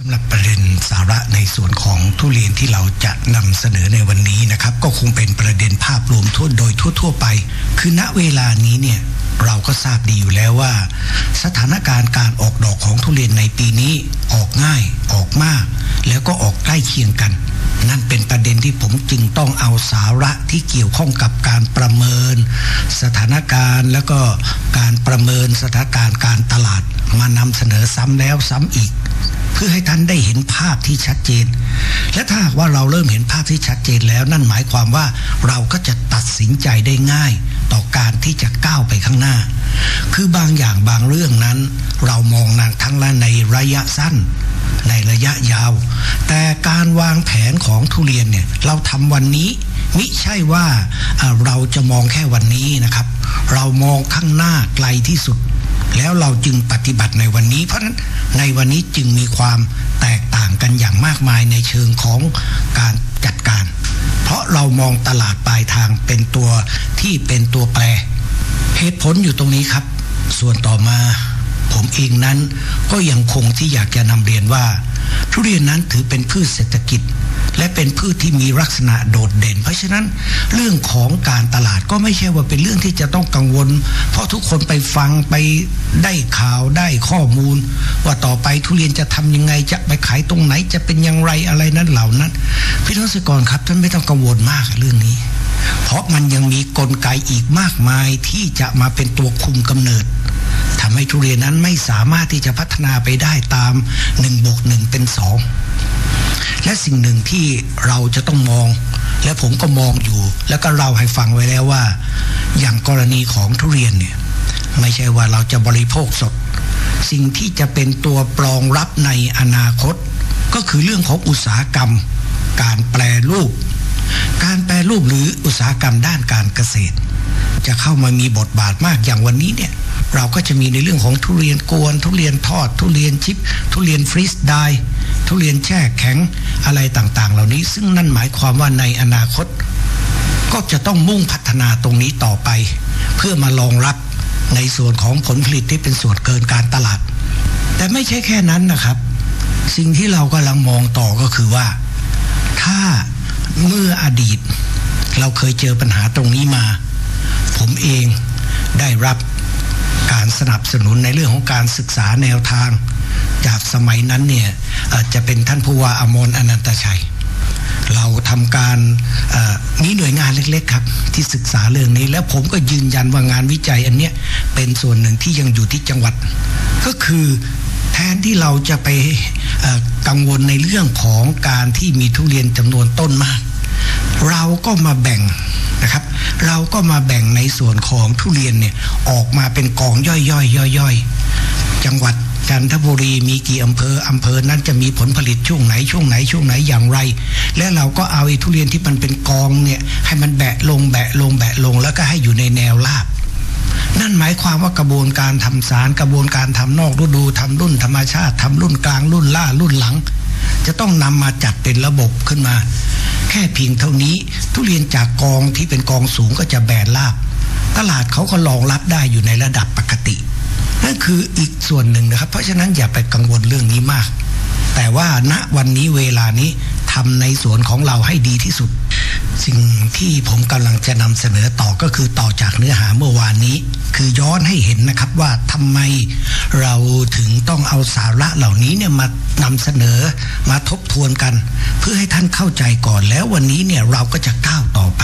สำหรับประเด็นสาระในส่วนของทุเรียนที่เราจะนำเสนอในวันนี้นะครับ ก็คงเป็นประเด็นภาพรวมทั่วโดยทั่ว ๆ ไป คือณเวลานี้เนี่ยเราก็ทราบดีอยู่แล้วว่า สถานการณ์การออกดอกของทุเรียนในปีนี้ออกง่ายออกมาก แล้วก็ออกใกล้เคียงกัน นั่นเป็นประเด็นที่ผมจึงต้องเอาสาระที่เกี่ยวข้องกับการประเมิน สถานการณ์แล้วก็การประเมินสถานการณ์การตลาด มานำเสนอซ้ำแล้วซ้ำอีก เพื่อให้ท่านได้เห็นภาพที่ชัดเจน และถ้าว่าเราเริ่มเห็นภาพที่ชัดเจนแล้ว นั่นหมายความว่าเราก็จะตัดสินใจได้ง่าย ต่อการที่จะก้าวไปข้างหน้า คือบางอย่างบางเรื่องนั้น เรามองนางทั้งละในระยะสั้น ในระยะยาว แต่การวางแผนของทุเรียนเนี่ยเราทำวันนี้มิใช่ว่าเราจะมองแค่วันนี้นะครับ เรามองข้างหน้าไกลที่สุด แล้วเราจึงปฏิบัติในวันนี้ เพราะฉะนั้นในวันนี้จึงมีความแตกต่างกันอย่างมากมายในเชิงของการจัดการ เพราะเรามองตลาดปลายทางเป็นตัวที่เป็นตัวแปรเหตุผลอยู่ตรงนี้ครับ ส่วนต่อมา ผมเองนั้น ก็ยังคงที่อยากจะนำเรียนว่า ทุเรียนนั้นถือเป็นพืชเศรษฐกิจ และเป็นพืชที่มีลักษณะโดดเด่น เพราะฉะนั้นเรื่องของการตลาดก็ไม่ใช่ว่าเป็นเรื่องที่จะต้องกังวล เพราะทุกคนไปฟังไปได้ข่าวได้ข้อมูล ว่าต่อไปทุเรียนจะทำยังไงจะไปขายตรงไหนจะเป็นอย่างไรอะไรนั้นเหล่านั้นพี่น้องเกษตรกรครับท่านไม่ต้องกังวลมากเรื่องนี้ เพราะมันยังมีกลไกอีกมากมายที่จะมาเป็นตัวคุมกำเนิด ทำให้ทุเรียนนั้นไม่สามารถที่จะพัฒนาไปได้ตาม1บวก1เป็น 2 และสิ่งหนึ่งที่เราจะต้องมอง และผมก็มองอยู่ แล้วก็เล่าให้ฟังไว้แล้วว่า อย่างกรณีของทุเรียนเนี่ยไม่ใช่ว่าเราจะบริโภคสด สิ่งที่จะเป็นตัวปรองรับในอนาคต ก็คือเรื่องของอุตสาหกรรม การแปรรูป การแปรรูปหรืออุตสาหกรรมด้านการเกษตร จะเข้ามามีบทบาทมากอย่างวันนี้เนี่ย เราก็จะมีในเรื่องของทุเรียนกวน ทุเรียนทอด ทุเรียนชิป ทุเรียนฟรีสไดร์ทุเรียนแช่แข็งอะไรต่างๆ เหล่านี้ ซึ่งนั่นหมายความว่าในอนาคต ก็จะต้องมุ่งพัฒนาตรงนี้ต่อไป เพื่อมารองรับในส่วนของผลผลิตที่เป็นส่วนเกินการตลาด แต่ไม่ใช่แค่นั้นนะครับ สิ่งที่เรากำลังมองต่อก็คือว่า ถ้าเมื่ออดีต เราเคยเจอปัญหาตรงนี้มา ผมเองได้รับ การสนับสนุนในเรื่องของการศึกษาแนวทาง จากสมัยนั้นเนี่ยจะเป็นท่านผู้ว่าอมรอนันตชัย เราทำการมีหน่วยงานเล็กๆครับ ที่ศึกษาเรื่องนี้ แล้วผมก็ยืนยันว่างานวิจัยอันเนี้ยเป็นส่วนหนึ่งที่ยังอยู่ที่จังหวัด ก็คือแทนที่เราจะไปกังวลในเรื่องของการที่มีทุเรียนจำนวนต้นมาก เราก็มาแบ่งนะครับ เราก็มาแบ่งในส่วนของทุเรียนเนี่ยออกมาเป็นกองย่อยๆย่อยๆ จังหวัดจันทบุรีมีกี่อำเภออำเภอนั้นจะมีผลผลิตช่วงไหนช่วงไหนช่วงไหนอย่างไร และเราก็เอาไอ้ทุเรียนที่มันเป็นกองเนี่ยให้มันแบะลงแบะลงแบะลงแล้วก็ให้อยู่ในแนวราบนั่นหมายความว่ากระบวนการทำสารกระบวนการทำนอกฤดูทำรุ่นธรรมชาติทำรุ่นกลางรุ่นล่ารุ่นหลัง จะต้องนำมาจัดเป็นระบบขึ้นมา แค่เพียงเท่านี้ ทุเรียนจากกองที่เป็นกองสูงก็จะแบนราบ ตลาดเขาก็รองรับได้อยู่ในระดับปกติ นั่นคืออีกส่วนหนึ่งนะครับ เพราะฉะนั้นอย่าไปกังวลเรื่องนี้มาก แต่ว่าณวันนี้เวลานี้ทำในสวนของเราให้ดีที่สุด สิ่งที่ผมกำลังจะนำเสนอต่อก็คือต่อจากเนื้อหาเมื่อวานนี้ คือย้อนให้เห็นนะครับว่าทำไมเราถึงต้องเอาสาระเหล่านี้เนี่ยมานำเสนอมาทบทวนกัน เพื่อให้ท่านเข้าใจก่อนแล้ววันนี้เนี่ยเราก็จะก้าวต่อไป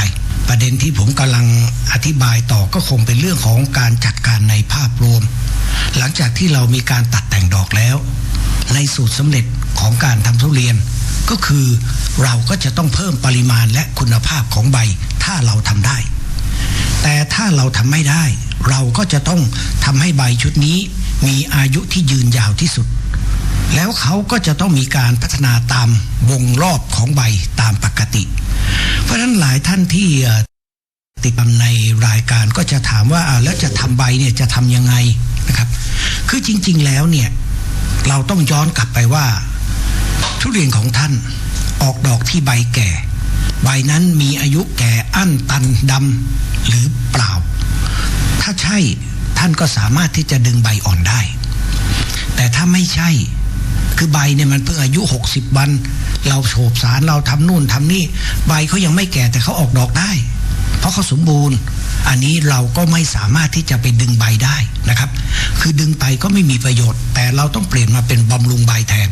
ประเด็นที่ผมกำลังอธิบายต่อก็คงเป็นเรื่องของการจัดการในภาพรวม หลังจากที่เรามีการตัดแต่งดอกแล้ว ในสูตรสำเร็จของการทำทุเรียน ก็คือเราก็จะต้องเพิ่มปริมาณและคุณภาพของใบถ้าเราทำได้ แต่ถ้าเราทำไม่ได้ เราก็จะต้องทำให้ใบชุดนี้มีอายุที่ยืนยาวที่สุด แล้วเขาก็จะต้องมีการพัฒนาตามวงรอบของใบตามปกติ เพราะฉะนั้นหลายท่านที่ติดตามในรายการก็จะถามว่าแล้วจะทำใบเนี่ยจะทำยังไงนะครับ คือจริง ๆแล้วเนี่ยเราต้องย้อนกลับไปว่า ทุเรียนของท่านออกดอกที่ใบแก่ ใบนั้นมีอายุแก่อั้นตันดำหรือเปล่า ถ้าใช่ท่านก็สามารถที่จะดึงใบอ่อนได้ แต่ถ้าไม่ใช่คือใบเนี่ยมันเพิ่งอายุ 60 วัน เราโฉบสารเราทำนู่นทำนี่ ใบเขายังไม่แก่แต่เขาออกดอกได้ เพราะเขาสมบูรณ์ อันนี้เราก็ไม่สามารถที่จะไปดึงใบได้นะครับ คือดึงไปก็ไม่มีประโยชน์ แต่เราต้องเปลี่ยนมาเป็นบำรุงใบแทน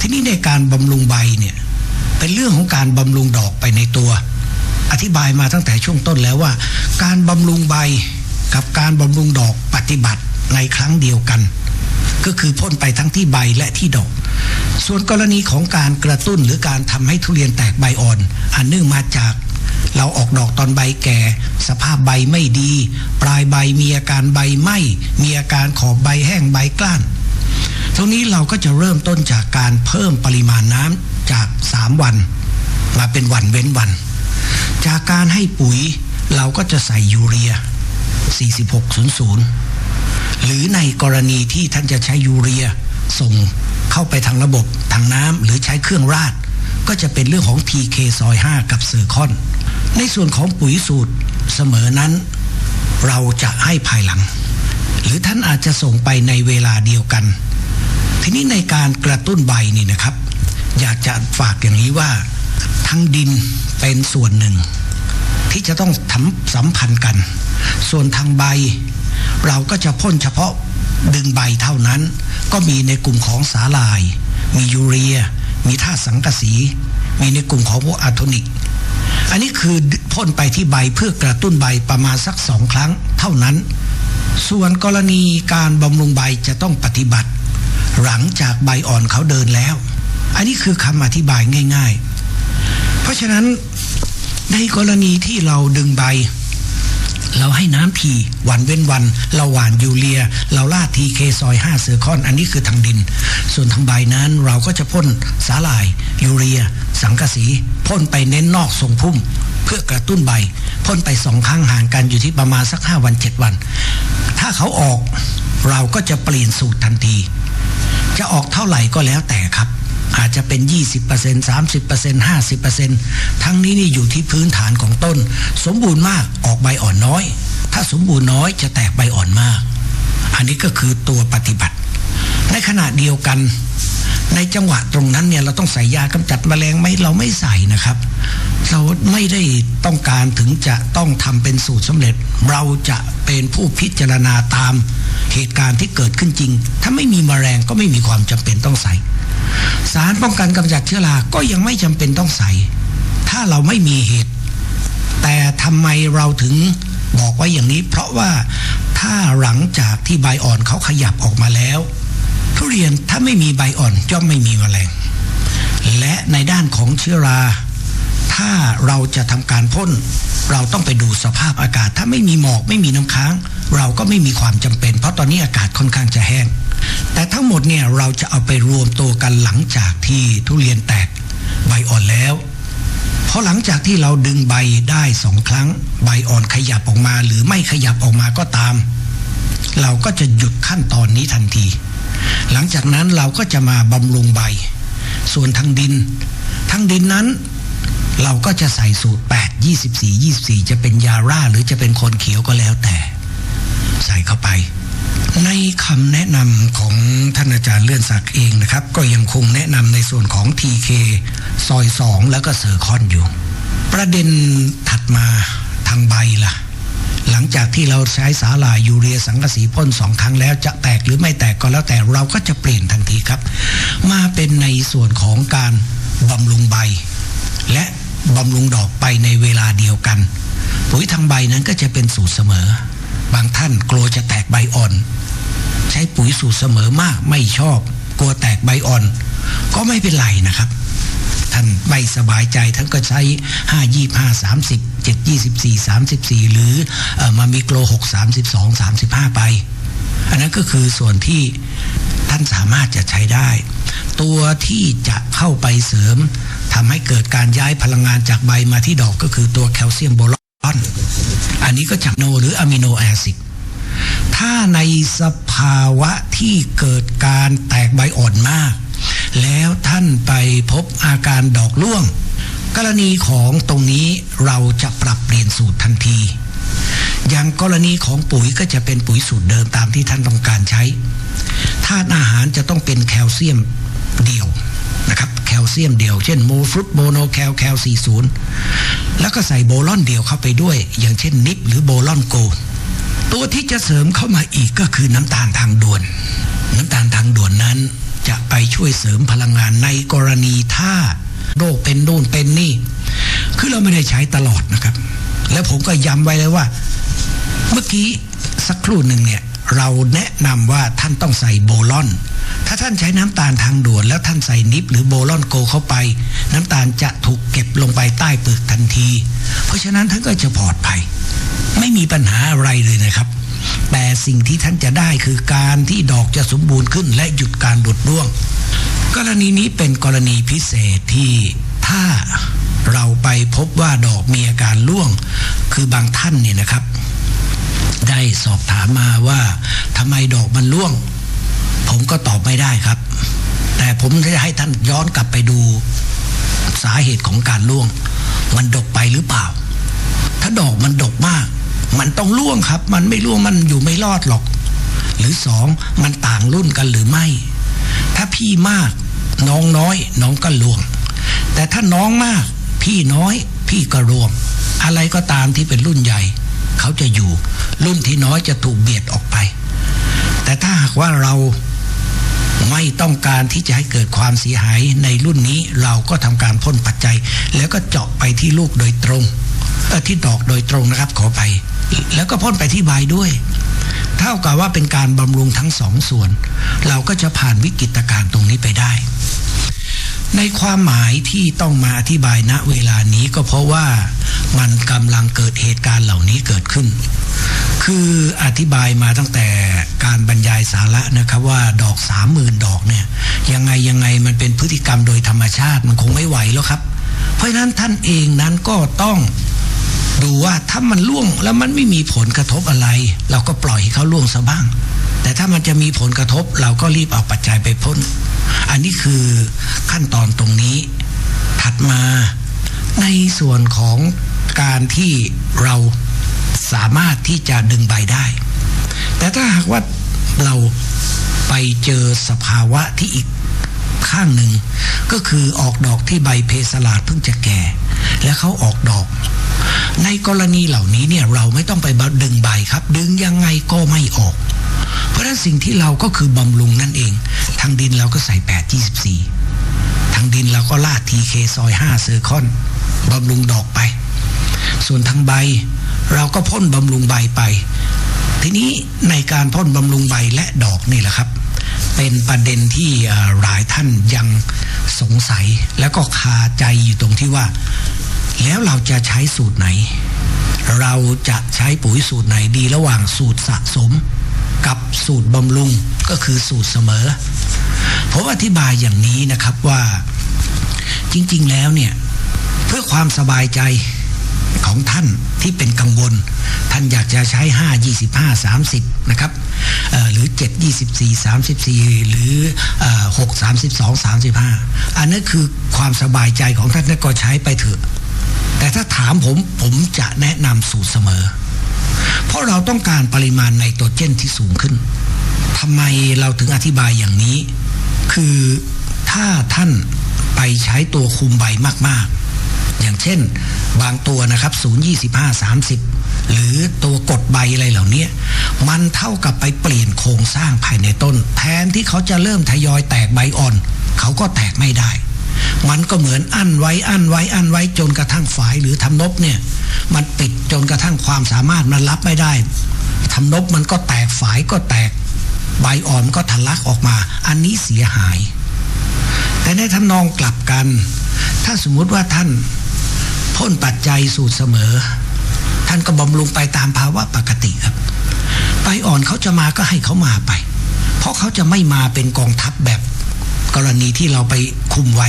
ทีนี้ในการบำรุงใบเนี่ยเป็นเรื่องของการบำรุงดอกไปในตัว อธิบายมาตั้งแต่ช่วงต้นแล้วว่า การบำรุงใบกับการบำรุงดอกปฏิบัติในครั้งเดียวกัน ก็คือพ่นไปทั้งที่ใบและที่ดอก ส่วนกรณีของการกระตุ้นหรือการทำให้ทุเรียนแตกใบอ่อนอันเนื่องมาจากเราออกดอกตอนใบแก่ สภาพใบไม่ดี ปลายใบมีอาการใบไหม้มีอาการขอบใบแห้งใบกล้าน ตรงนี้เราก็จะเริ่มต้นจากการเพิ่มปริมาณน้ำจาก 3 วัน มาเป็นวันเว้นวัน จากการให้ปุ๋ยเราก็จะใส่ยูเรีย 4600 หรือในกรณีที่ท่านจะใช้ยูเรีย ส่งเข้าไปทางระบบทางน้ำหรือใช้เครื่องราด ก็จะเป็นเรื่องของ TK ซอย5กับเซอร์คอน ในส่วนของปุ๋ยสูตรเสมอนั้น เราจะให้ภายหลัง หรือท่านอาจจะส่งไปในเวลาเดียวกัน ทีนี้ในการกระตุ้นใบนี่นะครับ อยากจะฝากอย่างนี้ว่าทั้งดินเป็นส่วนหนึ่ง ที่จะต้องทำสัมพันธ์กัน ส่วนทางใบ เราก็จะพ่นเฉพาะดึงใบเท่านั้น ก็มีในกลุ่มของสาลาย มียูเรีย มีธาตุสังกะสี มีในกลุ่มของพวกอะโทนิก อันนี้คือพ่นไปที่ใบเพื่อกระตุ้นใบประมาณสักสองครั้งเท่านั้น ส่วนกรณีการบำรุงใบจะต้องปฏิบัติ หลังจากใบอ่อนเขาเดินแล้ว อันนี้คือคำอธิบายง่าย ๆ เพราะฉะนั้นในกรณีที่เราดึงใบ เราให้น้ำทีวันเว้นวัน เราหว่านยูเรีย เราลาดทีเคซอย5เซอร์คอน อันนี้คือทางดิน ส่วนทางใบนั้นเราก็จะพ่นสารลาย ยูเรีย สังกะสีพ่นไปเน้นนอกทรงพุ่ม เพื่อกระตุ้นใบพ่นไปสองครั้งห่างกันอยู่ที่ประมาณสัก5วัน7วัน ถ้าเขาออกเราก็จะเปลี่ยนสูตรทันที จะออกเท่าไหร่ก็แล้วแต่ครับ อาจจะเป็น 20% 30% 50%ทั้งนี้นี่อยู่ที่พื้นฐานของต้น สมบูรณ์มากออกใบอ่อนน้อย ถ้าสมบูรณ์น้อยจะแตกใบอ่อนมาก อันนี้ก็คือตัวปฏิบัติ ในขณะเดียวกันในจังหวะตรงนั้นเนี่ยเราต้องใส่ยากำจัดแมลงไหมเราไม่ใส่นะครับ เราไม่ได้ต้องการถึงจะต้องทำเป็นสูตรสำเร็จ เราจะเป็นผู้พิจารณาตาม เหตุการณ์ที่เกิดขึ้นจริง ถ้าไม่มีแมลงก็ไม่มีความจำเป็นต้องใส่ สารป้องกันกำจัดเชื้อราก็ยังไม่จำเป็นต้องใส่ ถ้าเราไม่มีเหตุ แต่ทำไมเราถึงบอกไว้อย่างนี้ เพราะว่าถ้าหลังจากที่ใบอ่อนเขาขยับออกมาแล้ว ทุเรียนถ้าไม่มีใบอ่อนย่อมไม่มีแมลง และในด้านของเชื้อราถ้าเราจะทำการพ่น เราต้องไปดูสภาพอากาศ ถ้าไม่มีหมอกไม่มีน้ำค้าง เราก็ไม่มีความจำเป็น เพราะตอนนี้อากาศค่อนข้างจะแห้ง แต่ทั้งหมดเนี่ยเราจะเอาไปรวมตัวกันหลังจากที่ทุเรียนแตกใบอ่อนแล้วเพราะหลังจากที่เราดึงใบได้สองครั้ง ใบอ่อนขยับออกมา หรือไม่ขยับออกมาก็ตาม เราก็จะหยุดขั้นตอนนี้ทันที หลังจากนั้นเราก็จะมาบำรุงใบ ส่วนทางดินทางดินนั้น เราก็จะใส่สูตร 8 24 24 จะเป็นยาร่าหรือจะเป็นคนเขียวก็แล้วแต่ ใส่เข้าไป ในคำแนะนำของท่านอาจารย์เลื่อนศักดิ์เองนะครับ ก็ยังคงแนะนำในส่วนของ TK ซอย 2 แล้วก็เซอร์คอนอยู่ ประเด็นถัดมาทางใบล่ะ หลังจากที่เราใช้สาลายยูเรียสังกะสีพ่นสองครั้งแล้วจะแตกหรือไม่แตกก็แล้วแต่เราก็จะเปลี่ยนทันทีครับ มาเป็นในส่วนของการบำรุงใบ และบำรุงดอกไปในเวลาเดียวกัน ปุ๋ยทางใบนั้นก็จะเป็นสูตรเสมอ บางท่านกลัวจะแตกใบอ่อน ใช้ปุ๋ยสูตรเสมอมากไม่ชอบ กลัวแตกใบอ่อน ก็ไม่เป็นไรนะครับ ท่านไม่สบายใจท่านก็ใช้ 5 25 30 7 24 34 หรือออมามีโกล6 32 35 ไป อันนั้นก็คือส่วนที่ท่านสามารถจะใช้ได้ ตัวที่จะเข้าไปเสริมทำให้เกิดการย้ายพลังงานจากใบมาที่ดอกก็คือตัวแคลเซียมโบรอน อันนี้ก็จากโนหรืออะมิโนแอซิดถ้าในสภาวะที่เกิดการแตกใบอ่อนมาก แล้วท่านไปพบอาการดอกร่วง กรณีของตรงนี้เราจะปรับเปลี่ยนสูตรทันที อย่างกรณีของปุ๋ยก็จะเป็นปุ๋ยสูตรเดิมตามที่ท่านต้องการใช้ธาตุอาหารจะต้องเป็นแคลเซียมเดี่ยวนะครับ แคลเซียมเดี่ยว เช่นโมฟรุตโมโนแคลแคล40 แล้วก็ใส่โบลอนเดี่ยวเข้าไปด้วย อย่างเช่นนิปหรือโบลอนโกตัวที่จะเสริมเข้ามาอีกก็คือน้ำตาลทางด่วน น้ำตาลทางด่วนนั้น จะไปช่วยเสริมพลังงานในกรณีถ้าโรคเป็นโน่นเป็นนี่ คือเราไม่ได้ใช้ตลอดนะครับ แล้วผมก็ย้ำไว้เลยว่า เมื่อกี้สักครู่หนึ่งเนี่ยเราแนะนำว่าท่านต้องใส่โบลอน ถ้าท่านใช้น้ำตาลทางด่วน แล้วท่านใส่นิปหรือโบลอนโกเข้าไป น้ำตาลจะถูกเก็บลงไปใต้เปลือกทันที เพราะฉะนั้นท่านก็จะปลอดภัย ไม่มีปัญหาอะไรเลยนะครับ แต่สิ่งที่ท่านจะได้คือการที่ดอกจะสมบูรณ์ขึ้น และหยุดการดุดร่วง กรณีนี้เป็นกรณีพิเศษที่ถ้าเราไปพบว่าดอกมีอาการร่วง คือบางท่านเนี่ยนะครับ ได้สอบถามมาว่าทำไมดอกมันร่วง ผมก็ตอบไม่ได้ครับ แต่ผมจะให้ท่านย้อนกลับไปดูสาเหตุของการร่วง มันดกไปหรือเปล่า ถ้าดอกมันดกมาก มันต้องร่วงครับ มันไม่ร่วงมันอยู่ไม่รอดหรอก หรือสองมันต่างรุ่นกันหรือไม่ ถ้าพี่มากน้องน้อย น้องก็ร่วง แต่ถ้าน้องมาก พี่น้อย พี่ก็ร่วง อะไรก็ตามที่เป็นรุ่นใหญ่ เขาจะอยู่ รุ่นที่น้อยจะถูกเบียดออกไป แต่ถ้าหากว่าเรา ไม่ต้องการที่จะให้เกิดความเสียหายในรุ่นนี้เราก็ทำการพ่นปัจจัย แล้วก็เจาะไปที่ลูกโดยตรงที่ดอกโดยตรงนะครับขอไป แล้วก็พ่นไปที่ใบด้วย เท่ากับว่าเป็นการบำรุงทั้งสองส่วน เราก็จะผ่านวิกฤตการณ์ตรงนี้ไปได้ ในความหมายที่ต้องมาอธิบายณเวลานี้ก็เพราะว่ามันกำลังเกิดเหตุการณ์เหล่านี้เกิดขึ้น คืออธิบายมาตั้งแต่การบรรยายสาระนะครับว่าดอกสามหมื่นดอกเนี่ยยังไงยังไงมันเป็นพฤติกรรมโดยธรรมชาติมันคงไม่ไหวแล้วครับ เพราะนั้นท่านเองนั้นก็ต้องดูว่าถ้ามันล่วงแล้วมันไม่มีผลกระทบอะไร เราก็ปล่อยให้เขาล่วงซะบ้าง แต่ถ้ามันจะมีผลกระทบเราก็รีบเอาปัจจัยไปพ่น อันนี้คือขั้นตอนตรงนี้ ถัดมาในส่วนของการที่เราสามารถที่จะดึงใบได้ แต่ถ้าหากว่าเราไปเจอสภาวะที่อีกข้างหนึ่ง ก็คือออกดอกที่ใบเพสลาดเพิ่งจะแก่ และเขาออกดอก ในกรณีเหล่านี้เนี่ยเราไม่ต้องไปดึงใบครับ ดึงยังไงก็ไม่ออก เพราะฉะนั้นสิ่งที่เราก็คือบำรุงนั่นเอง ทางดินเราก็ใส่ 8 24 ทางดินเราก็ลาดทีเคซอย 5 เซอร์คอนบำรุงดอกไป ส่วนทางใบเราก็พ่นบำรุงใบไป ทีนี้ในการพ่นบำรุงใบและดอกนี่แหละครับ เป็นประเด็นที่หลายท่านยังสงสัยแล้วก็คาใจอยู่ตรงที่ว่า แล้วเราจะใช้สูตรไหน เราจะใช้ปุ๋ยสูตรไหนดีระหว่างสูตรสะสม กับสูตรบำรุงก็คือสูตรเสมอ ผมอธิบายอย่างนี้นะครับว่าจริงๆแล้วเนี่ย เพื่อความสบายใจของท่านที่เป็นกังวล ท่านอยากจะใช้ 5 25 30 นะครับหรือ 7 24 34 หรือ 6 32 35 อันนั้นคือความสบายใจของท่านก็ใช้ไปเถอะ แต่ถ้าถามผมผมจะแนะนำสูตรเสมอ เพราะเราต้องการปริมาณไนโตรเจนที่สูงขึ้นทำไมเราถึงอธิบายอย่างนี้ คือถ้าท่านไปใช้ตัวคุมใบมาก ๆ อย่างเช่น บางตัวนะครับ 0 25 30 หรือตัวกดใบอะไรเหล่านี้มันเท่ากับไปเปลี่ยนโครงสร้างภายในต้น แทนที่เขาจะเริ่มทยอยแตกใบอ่อน เขาก็แตกไม่ได้ มันก็เหมือนอั้นไว้อั้นไว้อั้นไว้จนกระทั่งฝายหรือทำนบเนี่ยมันปิดจนกระทั่งความสามารถมันรับไม่ได้ทำนบมันก็แตกฝายก็แตก ใบอ่อนก็ทะลักออกมา อันนี้เสียหาย แต่ในทำนองกลับกัน ถ้าสมมุติว่าท่านพ่นปัจจัยสูตรเสมอ ท่านก็บำรุงไปตามภาวะปกติครับใบอ่อนเขาจะมาก็ให้เขามาไป เพราะเขาจะไม่มาเป็นกองทัพแบบกรณีที่เราไปคุมไว้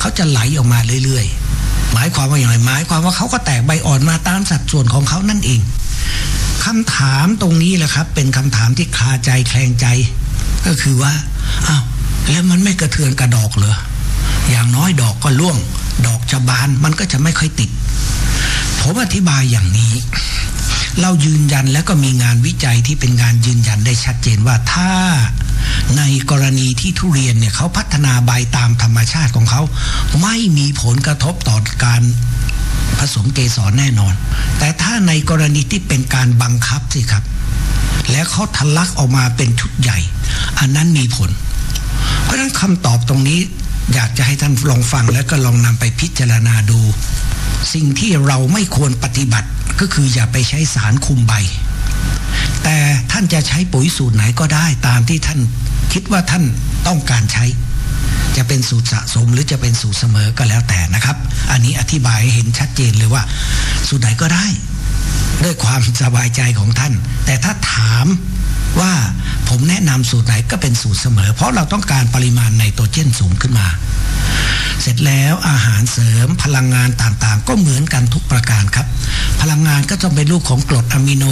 เขาจะไหลออกมาเรื่อยๆ หมายความว่าอย่างไรหมายความว่าเขาก็แตกใบอ่อนมาตามสัดส่วนของเขานั่นเอง คำถามตรงนี้แหละครับ เป็นคำถามที่คาใจแคลงใจ ก็คือว่าอ้าวแล้วมันไม่กระเทือนกระดอกเหรออย่างน้อยดอกก็ร่วง ดอกจะบานมันก็จะไม่ค่อยติด ผมอธิบายอย่างนี้ เรายืนยันแล้วก็มีงานวิจัยที่เป็นงานยืนยันได้ชัดเจนว่าถ้าในกรณีที่ทุเรียนเนี่ยเขาพัฒนาใบตามธรรมชาติของเขา ไม่มีผลกระทบต่อการ ผสมเกสรแน่นอน แต่ถ้าในกรณีที่เป็นการบังคับสิครับ แล้วเขาทะลักออกมาเป็นชุดใหญ่ อันนั้นมีผล เพราะฉะนั้นคำตอบตรงนี้อยากจะให้ท่านลองฟังแล้วก็ลองนำไปพิจารณาดู สิ่งที่เราไม่ควรปฏิบัติก็คืออย่าไปใช้สารคุมใบ แต่ท่านจะใช้ปุ๋ยสูตรไหนก็ได้ตามที่ท่านคิดว่าท่านต้องการใช้ จะเป็นสูตรสะสมหรือจะเป็นสูตรเสมอก็แล้วแต่นะครับ อันนี้อธิบายเห็นชัดเจนเลยว่า สูตรไหนก็ได้ ด้วยความสบายใจของท่าน แต่ถ้าถามว่าผมแนะนำสูตรไหนก็เป็นสูตรเสมอ เพราะเราต้องการปริมาณไนโตรเจนสูงขึ้นมา เสร็จแล้วอาหารเสริมพลังงานต่างๆ ก็เหมือนกันทุกประการครับ พลังงานก็จะเป็นรูปของกรดอะมิโน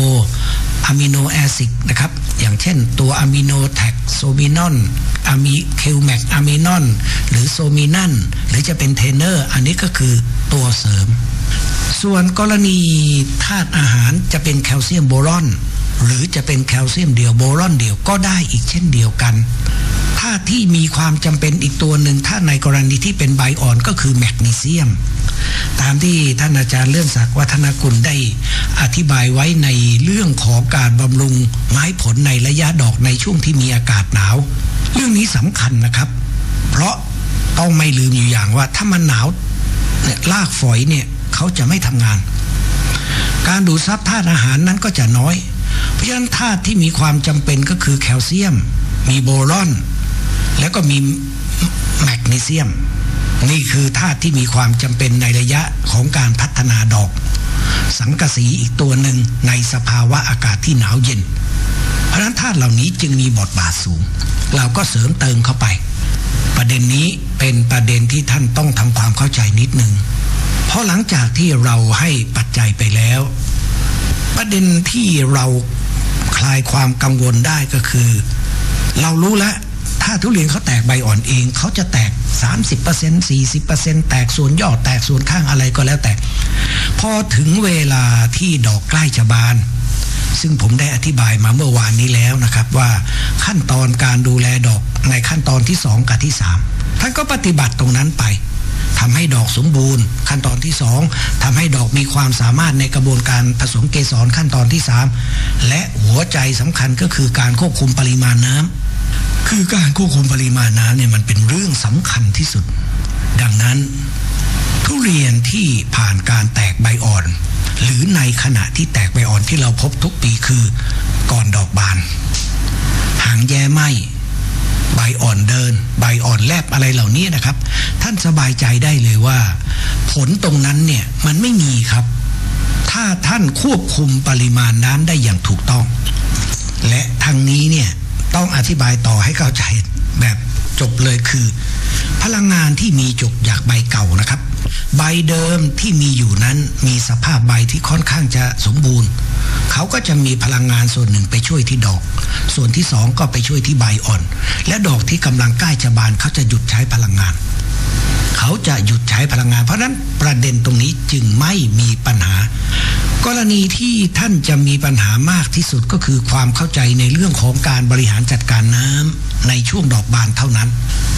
อะมิโนแอซิดนะครับ อย่างเช่นตัวอะมิโนแท็กโซมินอนอะมิเคลแมกอะมินอนหรือโซมินันหรือจะเป็นเทเนอร์ อันนี้ก็คือตัวเสริม ส่วนกรณีธาตุอาหารจะเป็นแคลเซียมโบรอนหรือจะเป็นแคลเซียมเดียวโบรอนเดียวก็ได้อีกเช่นเดียวกัน ธาตุที่มีความจำเป็นอีกตัวหนึ่งถ้าในกรณีที่เป็นใบอ่อนก็คือแมกนีเซียม ตามที่ท่านอาจารย์เลื่อนศักดิ์วัฒนกุลได้อธิบายไว้ในเรื่องของการบำรุงไม้ผลในระยะดอกในช่วงที่มีอากาศหนาว เรื่องนี้สำคัญนะครับ เพราะต้องไม่ลืมอยู่อย่างว่าถ้ามันหนาวเนี่ยรากฝอยเนี่ยเขาจะไม่ทำงาน การดูดซับธาตุอาหารนั้นก็จะน้อย เพราะฉะนั้นธาตุที่มีความจำเป็นก็คือแคลเซียม มีโบรอน แล้วก็มีแมกนีเซียม นี่คือธาตุที่มีความจำเป็นในระยะของการพัฒนาดอก สังกะสีอีกตัวหนึ่งในสภาวะอากาศที่หนาวเย็น เพราะนั้นธาตุเหล่านี้จึงมีบทบาทสูง เราก็เสริมเติมเข้าไป ประเด็นนี้เป็นประเด็นที่ท่านต้องทำความเข้าใจนิดนึงเพราะหลังจากที่เราให้ปัจจัยไปแล้ว ประเด็นที่เราคลายความกังวลได้ก็คือ เรารู้แล้ว ถ้าทุเรียนเขาแตกใบอ่อนเองเขาจะแตก 30% 40%แตกส่วนยอดแตกส่วนข้างอะไรก็แล้วแต่ พอถึงเวลาที่ดอกใกล้จะบาน ซึ่งผมได้อธิบายมาเมื่อวานนี้แล้วนะครับว่าขั้นตอนการดูแลดอกในขั้นตอนที่ 2 กับที่ 3 ท่านก็ปฏิบัติตรงนั้นไปทำให้ดอกสมบูรณ์ ขั้นตอนที่ 2ทำให้ดอกมีความสามารถในกระบวนการผสมเกสรขั้นตอนที่ 3 และหัวใจสำคัญก็คือการควบคุมปริมาณน้ำ คือการควบคุมปริมาณน้ำเนี่ยมันเป็นเรื่องสำคัญที่สุด ดังนั้นทุเรียนที่ผ่านการแตกใบอ่อน หรือในขณะที่แตกใบอ่อนที่เราพบทุกปีคือก่อนดอกบาน หางแย้ไหมใบอ่อนเดิน ใบอ่อนแลบอะไรเหล่านี้นะครับ ท่านสบายใจได้เลยว่า ผลตรงนั้นเนี่ยมันไม่มีครับ ถ้าท่านควบคุมปริมาณน้ำได้อย่างถูกต้อง และทางนี้เนี่ย ต้องอธิบายต่อให้เข้าใจแบบจบเลยคือ พลังงานที่มีจกจากใบเก่านะครับ ใบเดิมที่มีอยู่นั้นมีสภาพใบที่ค่อนข้างจะสมบูรณ์ เขาก็จะมีพลังงานส่วนหนึ่งไปช่วยที่ดอก ส่วนที่สองก็ไปช่วยที่ใบอ่อน และดอกที่กำลังใกล้จะบานเขาจะหยุดใช้พลังงาน เขาจะหยุดใช้พลังงาน เพราะนั้นประเด็นตรงนี้จึงไม่มีปัญหา กรณีที่ท่านจะมีปัญหามากที่สุดก็คือความเข้าใจในเรื่องของการบริหารจัดการน้ำในช่วงดอกบานเท่านั้น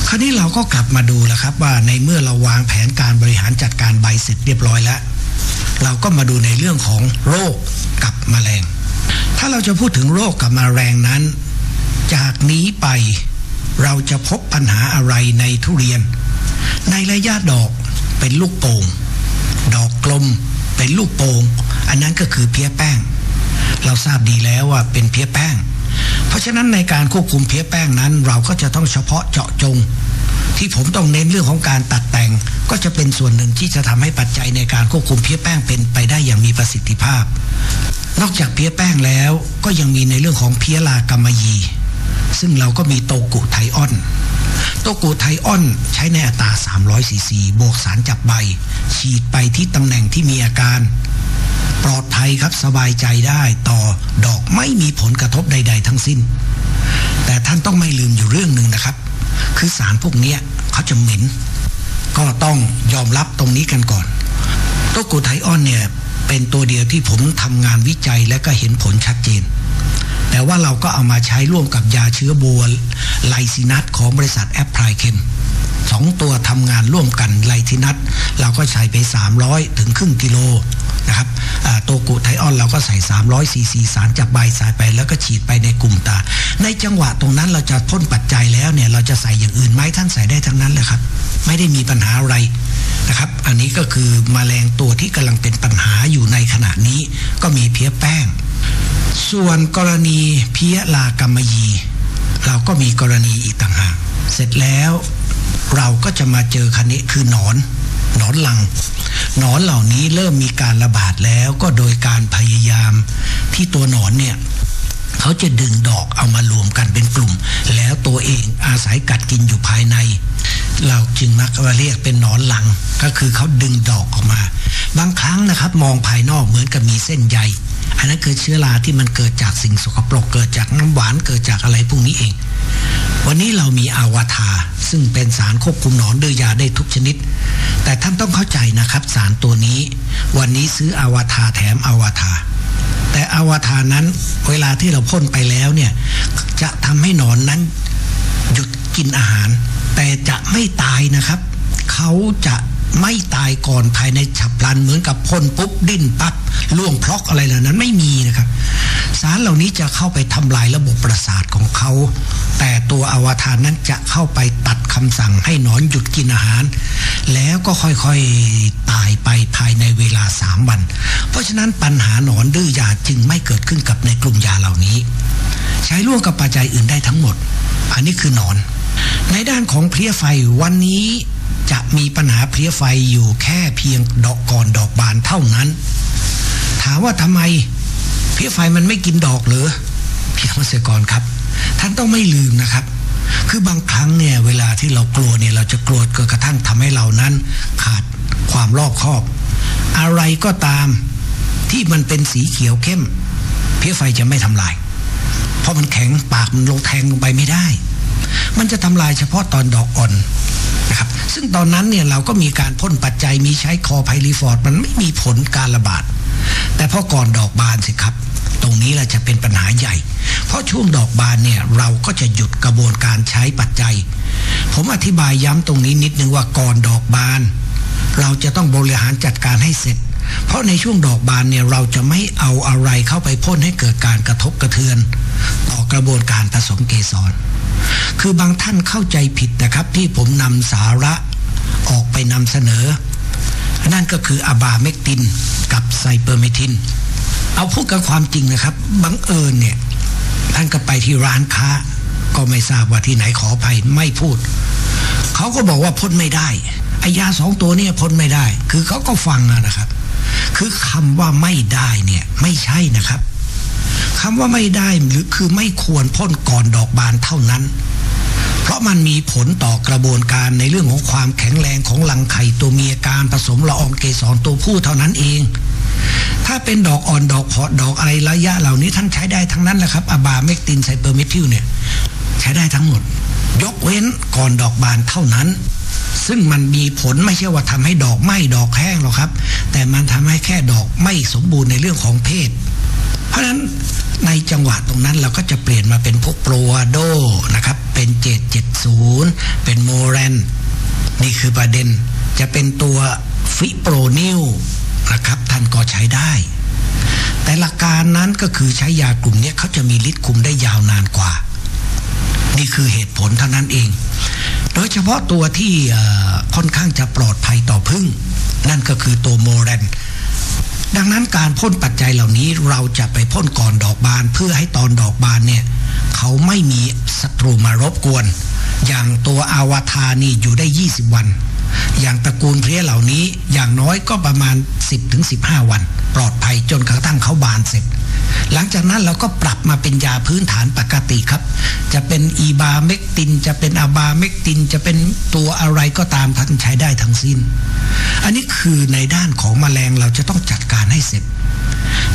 คราวนี้เราก็กลับมาดูแล้วครับว่าในเมื่อเราวางแผนการบริหารจัดการใบเสร็จเรียบร้อยแล้ว เราก็มาดูในเรื่องของโรคกับแมลง ถ้าเราจะพูดถึงโรคกับแมลงนั้น จากนี้ไปเราจะพบปัญหาอะไรในทุเรียน ในระยะดอกเป็นลูกโป่งดอกกลมเป็นลูกโป่ง อันนั้นก็คือเพี้ยแป้ง เราทราบดีแล้วว่าเป็นเพี้ยแป้ง เพราะฉะนั้นในการควบคุมเพี้ยแป้งนั้น เราก็จะต้องเฉพาะเจาะจง ที่ผมต้องเน้นเรื่องของการตัดแต่ง ก็จะเป็นส่วนหนึ่งที่จะทำให้ปัจจัยในการควบคุมเพี้ยแป้งเป็นไปได้อย่างมีประสิทธิภาพ นอกจากเพี้ยแป้งแล้วก็ยังมีในเรื่องของเพี้ยลากรรมยี ซึ่งเราก็มีโตกุไทออนโตกุไทออนใช้ในอัตรา300ซีซีบวกสารจับใบ ฉีดไปที่ตำแหน่งที่มีอาการ ปลอดภัยครับสบายใจได้ต่อดอกไม่มีผลกระทบใด ๆ ทั้งสิ้น แต่ท่านต้องไม่ลืมอยู่เรื่องหนึ่งนะครับ คือสารพวกนี้เขาจะเหม็น ก็ต้องยอมรับตรงนี้กันก่อนโตกุไทออนเนี่ยเป็นตัวเดียวที่ผมทำงานวิจัยและก็เห็นผลชัดเจน แต่ว่าเราก็เอามาใช้ร่วมกับยาเชื้อบัวไลซินัสของบริษัทแอปพลายเคม สองตัวทำงานร่วมกันไลทินัสเราก็ใช้ไป 300 ถึงครึ่งกิโลนะครับตัวกูไทออนเราก็ใส่ 300ซีซีสารจับใบสายไปแล้วก็ฉีดไปในกลุ่มตา ในจังหวะตรงนั้นเราจะพ่นปัจจัยแล้วเนี่ยเราจะใส่อย่างอื่นไหมท่านใส่ได้ทั้งนั้นเลยครับ ไม่ได้มีปัญหาอะไรนะครับ อันนี้ก็คือมแมลงตัวที่กำลังเป็นปัญหาอยู่ในขณะนี้ ก็มีเพี้ยแป้ง ส่วนกรณีเพี้ยลากรรมยี เราก็มีกรณีอีกต่างหากเสร็จแล้ว เราก็จะมาเจอคันนี้คือหนอนหนอนลังหนอนเหล่านี้เริ่มมีการระบาดแล้วก็โดยการพยายามที่ตัวหนอนเนี่ยเขาจะดึงดอกเอามารวมกันเป็นกลุ่ม แล้วตัวเองอาศัยกัดกินอยู่ภายใน เราจึงมักเรียกเป็นหนอนหลัง ก็คือเขาดึงดอกออกมา บางครั้งนะครับมองภายนอกเหมือนกับมีเส้นใยอันนั้นคือเชื้อราที่มันเกิดจากสิ่งสกปรกเกิดจากน้ำหวานเกิดจากอะไรพวกนี้เอง วันนี้เรามีอาวาทาซึ่งเป็นสารควบคุมหนอนด้วยาได้ทุกชนิด แต่ท่านต้องเข้าใจนะครับสารตัวนี้ วันนี้ซื้ออาวาทาแถมอาวาทาแต่อาวาทานั้นเวลาที่เราพ่นไปแล้วเนี่ยจะทำให้หนอนนั้นหยุดกินอาหาร แต่จะไม่ตายนะครับ เขาจะไม่ตายก่อนภายในฉับพลันเหมือนกับพ่นปุ๊บดิ้นปั๊บล่วงพลอกอะไรเหล่านั้นไม่มีนะครับารเหล่านี้จะเข้าไปทำลายระบบประสาทของเขา แต่ตัวอวตารนั้นจะเข้าไปตัดคำสั่งให้หนอนหยุดกินอาหาร แล้วก็ค่อยๆตายไปภายในเวลาสามวัน เพราะฉะนั้นปัญหาหนอนดื้อยาจึงไม่เกิดขึ้นกับในกลุ่มยาเหล่านี้ ใช้ร่วมกับปัจจัยอื่นได้ทั้งหมด อันนี้คือหนอน ในด้านของเพลี้ยไฟวันนี้จะมีปัญหาเพลี้ยไฟอยู่แค่เพียงดอกก่อนดอกบานเท่านั้น ถามว่าทำไม พี้ยไฟมันไม่กินดอกหรือพี่เกษตรกรครับ ท่านต้องไม่ลืมนะครับ คือบางครั้งเนี่ยเวลาที่เรากลัวเนี่ยเราจะกลัวกระทั่งทำให้เรานั้น ขาดความรอบคอบ อะไรก็ตามที่มันเป็นสีเขียวเข้ม เพี้ยไฟจะไม่ทำลาย เพราะมันแข็งปากมันลงแทงลงไปไม่ได้ มันจะทำลายเฉพาะตอนดอกอ่อนนะครับซึ่งตอนนั้นเนี่ยเราก็มีการพ่นปัจจัยมีใช้คอไพรีฟอร์ด มันไม่มีผลการระบาด แต่พอก่อนดอกบานสิครับ ตรงนี้แหละจะเป็นปัญหาใหญ่ เพราะช่วงดอกบานเนี่ยเราก็จะหยุดกระบวนการใช้ปัจจัย ผมอธิบายย้ำตรงนี้นิดนึงว่าก่อนดอกบาน เราจะต้องบริหารจัดการให้เสร็จ เพราะในช่วงดอกบานเนี่ยเราจะไม่เอาอะไรเข้าไปพ่นให้เกิดการกระทบกระเทือน ต่อกระบวนการผสมเกสร คือบางท่านเข้าใจผิดนะครับที่ผมนำสาระออกไปนำเสนอ นั่นก็คืออะบาเมกตินกับไซเปอร์เมทิน เอาพูดกันความจริงนะครับ บังเอิญเนี่ย ท่านก็ไปที่ร้านค้า ก็ไม่ทราบว่าที่ไหนขออภัยไม่พูด เขาก็บอกว่าพ่นไม่ได้ไอยาสองตัวเนี่ยพ่นไม่ได้ คือเขาก็ฟังนะครับ คือคำว่าไม่ได้เนี่ยไม่ใช่นะครับคำว่าไม่ได้หรือคือไม่ควรพ่นก่อนดอกบานเท่านั้น เพราะมันมีผลต่อกระบวนการในเรื่องของความแข็งแรงของรังไข่ตัวเมียการผสมละอองเกสรตัวผู้เท่านั้นเอง ถ้าเป็นดอกอ่อนดอกเพาะดอกอะไรระยะเหล่านี้ท่านใช้ได้ทั้งนั้นแหละครับอบาเมกตินไซเปอร์เมทิลเนี่ยใช้ได้ทั้งหมด ยกเว้นก่อนดอกบานเท่านั้น ซึ่งมันมีผลไม่ใช่ว่าทำให้ดอกไหม้ดอกแห้งหรอกครับ แต่มันทำให้แค่ดอกไม่สมบูรณ์ในเรื่องของเพศ เพราะฉะนั้นในจังหวะตรงนั้นเราก็จะเปลี่ยนมาเป็นพวกโปรวาโดนะครับ เป็นเจ็ดเจ็ดศูนย์เป็นโมเรนนี่คือประเด็นจะเป็นตัวฟิโปรนิวนะครับท่านก็ใช้ได้ แต่หลักการนั้นก็คือใช้ยากลุ่มนี้เขาจะมีฤทธิ์คุมได้ยาวนานกว่า นี่คือเหตุผลเท่านั้นเอง โดยเฉพาะตัวที่ค่อนข้างจะปลอดภัยต่อพึ่ง นั่นก็คือตัวโมเรนดังนั้นการพ่นปัจจัยเหล่านี้เราจะไปพ่นก่อนดอกบานเพื่อให้ตอนดอกบานเนี่ยเขา ตรูมารบกวน อย่างตัวอาวตานี่อยู่ได้ 20 วัน อย่างตระกูลเพลี้ยเหล่านี้อย่างน้อยก็ประมาณ 10-15วัน ปลอดภัยจนกระทั่งเขาบานเสร็จ หลังจากนั้นเราก็ปรับมาเป็นยาพื้นฐานปกติครับ จะเป็นอีบาเมกติน จะเป็นอาบาเมกติน จะเป็นตัวอะไรก็ตามท่านใช้ได้ทั้งสิ้น อันนี้คือในด้านของมแมลงเราจะต้องจัดการให้เสร็จ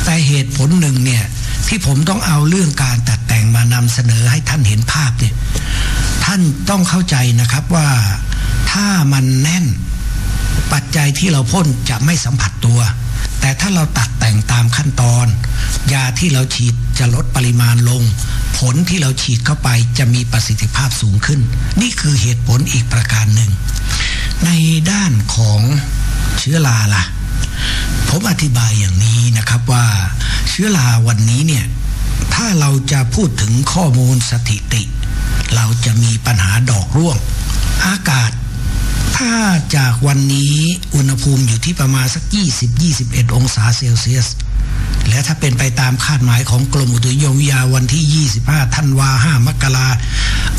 แต่เหตุผลหนึ่งเนี่ย ที่ผมต้องเอาเรื่องการตัดแต่งมานำเสนอให้ท่านเห็นภาพเนี่ยท่านต้องเข้าใจนะครับว่าถ้ามันแน่นปัจจัยที่เราพ่นจะไม่สัมผัสตัว แต่ถ้าเราตัดแต่งตามขั้นตอน ยาที่เราฉีดจะลดปริมาณลง ผลที่เราฉีดเข้าไปจะมีประสิทธิภาพสูงขึ้น นี่คือเหตุผลอีกประการหนึ่ง ในด้านของเชื้อราล่ะ ผมอธิบายอย่างนี้นะครับว่า ชื้อราวันนี้เนี่ย ถ้าเราจะพูดถึงข้อมูลสถิติ เราจะมีปัญหาดอกร่วง อากาศ ถ้าจากวันนี้อุณหภูมิอยู่ที่ประมาณสัก 20-21 องศาเซลเซียส และถ้าเป็นไปตามคาดหมายของกรมอุตุนิยมวิทยาวันที่ 25 ธันวา5มกรา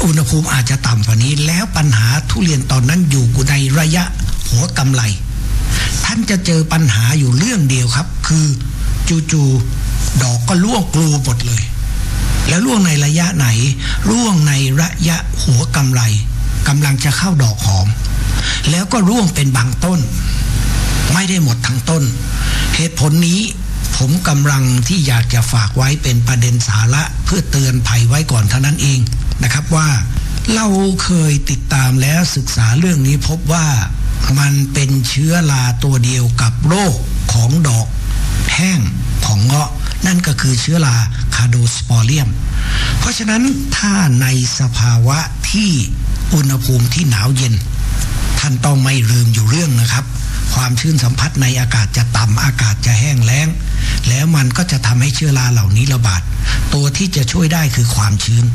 อุณหภูมิอาจจะต่ำกว่านี้ แล้วปัญหาทุเรียนตอนนั้นอยู่ในระยะหัวกำไรท่านจะเจอปัญหาอยู่เรื่องเดียวครับ คือจู่ๆ ดอกก็ร่วงกลูหมดเลย แล้วร่วงในระยะไหน ร่วงในระยะหัวกำไรกำลังจะเข้าดอกหอม แล้วก็ร่วงเป็นบางต้น ไม่ได้หมดทั้งต้น เหตุผลนี้ผมกำลังที่อยากจะฝากไว้เป็นประเด็นสาระเพื่อเตือนภัยไว้ก่อนเท่านั้นเองนะครับว่า เราเคยติดตามแล้วศึกษาเรื่องนี้พบว่ามันเป็นเชื้อราตัวเดียวกับโรคของดอกแห้งของเงาะ นั่นก็คือเชื้อราคาโดสปอเรียม เพราะฉะนั้นถ้าในสภาวะที่อุณหภูมิที่หนาวเย็น ท่านต้องไม่ลืมอยู่เรื่องนะครับ ความชื้นสัมผัสในอากาศจะต่ำอากาศจะแห้งแล้ง แล้วมันก็จะทำให้เชื้อราเหล่านี้ระบาด ตัวที่จะช่วยได้คือความชื้น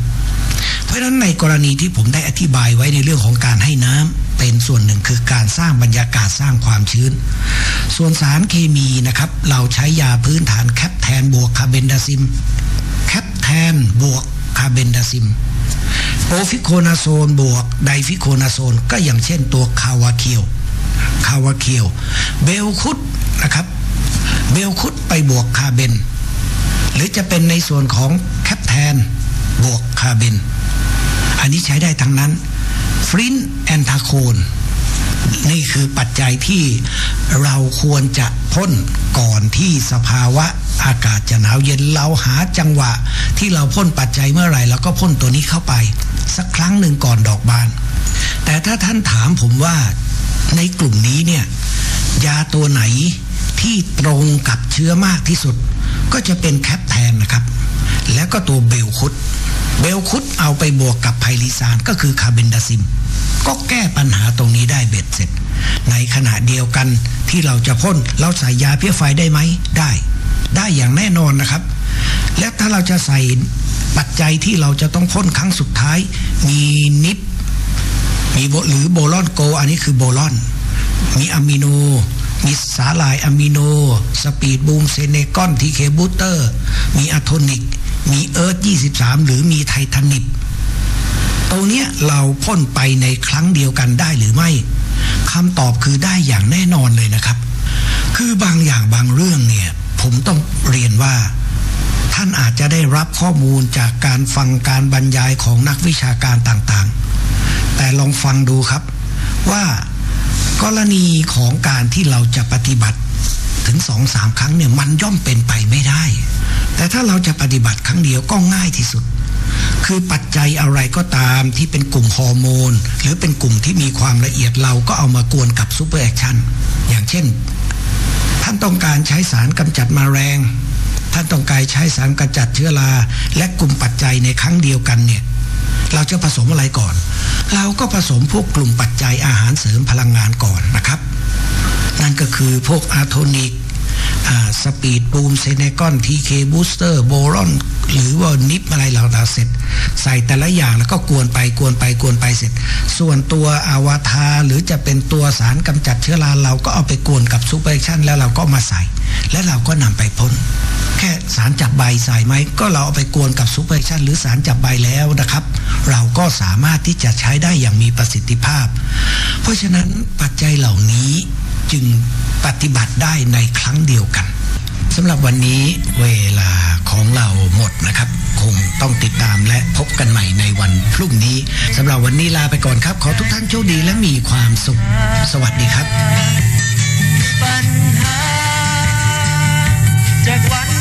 เพราะฉะนั้นในกรณีที่ผมได้อธิบายไว้ในเรื่องของการให้น้ำ เป็นส่วนหนึ่งคือการสร้างบรรยากาศสร้างความชื้น ส่วนสารเคมีนะครับ เราใช้ยาพื้นฐานแคปแทนบวกคาร์เบนดาซิมแคปแทนบวกคาร์เบนดาซิมโอฟิโคนาโซนบวกไดฟิโคนาโซนก็อย่างเช่นตัวคาวาเคียวคาวาเคียวเบลคุดนะครับเบลคุดไปบวกคาร์เบนหรือจะเป็นในส่วนของแคปแทนบวกคาร์เบนอันนี้ใช้ได้ทั้งนั้น ฟรินแอนทาโคนนี่คือปัจจัยที่เราควรจะพ่นก่อนที่สภาวะอากาศจะหนาวเย็นเราหาจังหวะที่เราพ่นปัจจัยเมื่อไหร่เราก็พ่นตัวนี้เข้าไป สักครั้งหนึ่งก่อนดอกบาน แต่ถ้าท่านถามผมว่าในกลุ่มนี้เนี่ยยาตัวไหนที่ตรงกับเชื้อมากที่สุด ก็จะเป็นแคปแทนนะครับ แล้วก็ตัวเบลคุด เบลคุดเอาไปบวกกับไพลิซานก็คือคาเบนดาซิม ก็แก้ปัญหาตรงนี้ได้เบ็ดเสร็จ ในขณะเดียวกันที่เราจะพ่นเราใส่ยาเพี้ยไฟได้ไหมได้ ได้อย่างแน่นอนนะครับ และถ้าเราจะใส่ปัจจัยที่เราจะต้องพ่นครั้งสุดท้าย มีนิปมีหรือโบลอนโก อันนี้คือโบลอน มีอะมิโน มีสาลายอะมิโน สปีดบูมเซเนกอนทีเคบูเตอร์ มีอะโทนิก มีเอิร์ธ23 หรือมีไททานิกตรงเนี้ยเราพ่นไปในครั้งเดียวกันได้หรือไม่คำตอบคือได้อย่างแน่นอนเลยนะครับ คือบางอย่างบางเรื่องเนี่ย ผมต้องเรียนว่า ท่านอาจจะได้รับข้อมูลจากการฟังการบรรยายของนักวิชาการต่างๆ แต่ลองฟังดูครับว่ากรณีของการที่เราจะปฏิบัติถึงสองสามครั้งเนี่ยมันย่อมเป็นไปไม่ได้ แต่ถ้าเราจะปฏิบัติครั้งเดียวก็ง่ายที่สุด คือปัจจัยอะไรก็ตามที่เป็นกลุ่มฮอร์โมน หรือเป็นกลุ่มที่มีความละเอียดเราก็เอามากวนกับซูเปอร์แอคชั่นอย่างเช่น ท่านต้องการใช้สารกำจัดมาแมลงท่านต้องการใช้สารกำจัดเชื้อราและกลุ่มปัจจัยในครั้งเดียวกันเนี่ยเราจะผสมอะไรก่อน เราก็ผสมพวกกลุ่มปัจจัยอาหารเสริมพลังงานก่อนนะครับ นั่นก็คือพวกอาโทนิก สปีดบูมเซเนกอนทีเคบูสเตอร์โบรอนหรือว่านิปอะไรเราเราเสร็จ ใส่แต่ละอย่างแล้วก็กวนไปกวนไปกวนไปเสร็จ ส่วนตัวอาวาทาหรือจะเป็นตัวสารกำจัดเชื้อราเราก็เอาไปกวนกับซูเปอร์ชั่นแล้วเราก็มาใส่ และเราก็นำไปพ่นแค่สารจับใบใส่ไหมก็เราเอาไปกวนกับซูเปอร์ชั่นหรือสารจับใบแล้วนะครับ เราก็สามารถที่จะใช้ได้อย่างมีประสิทธิภาพ เพราะฉะนั้นปัจจัยเหล่านี้จึง ปฏิบัติได้ในครั้งเดียวกันสำหรับวันนี้เวลาของเราหมดนะครับ คงต้องติดตามและพบกันใหม่ในวันพรุ่งนี้สำหรับวันนี้ลาไปก่อนครับ ขอทุกท่านโชคดีและมีความสุข สวัสดีครับ ปัญหาจากวัน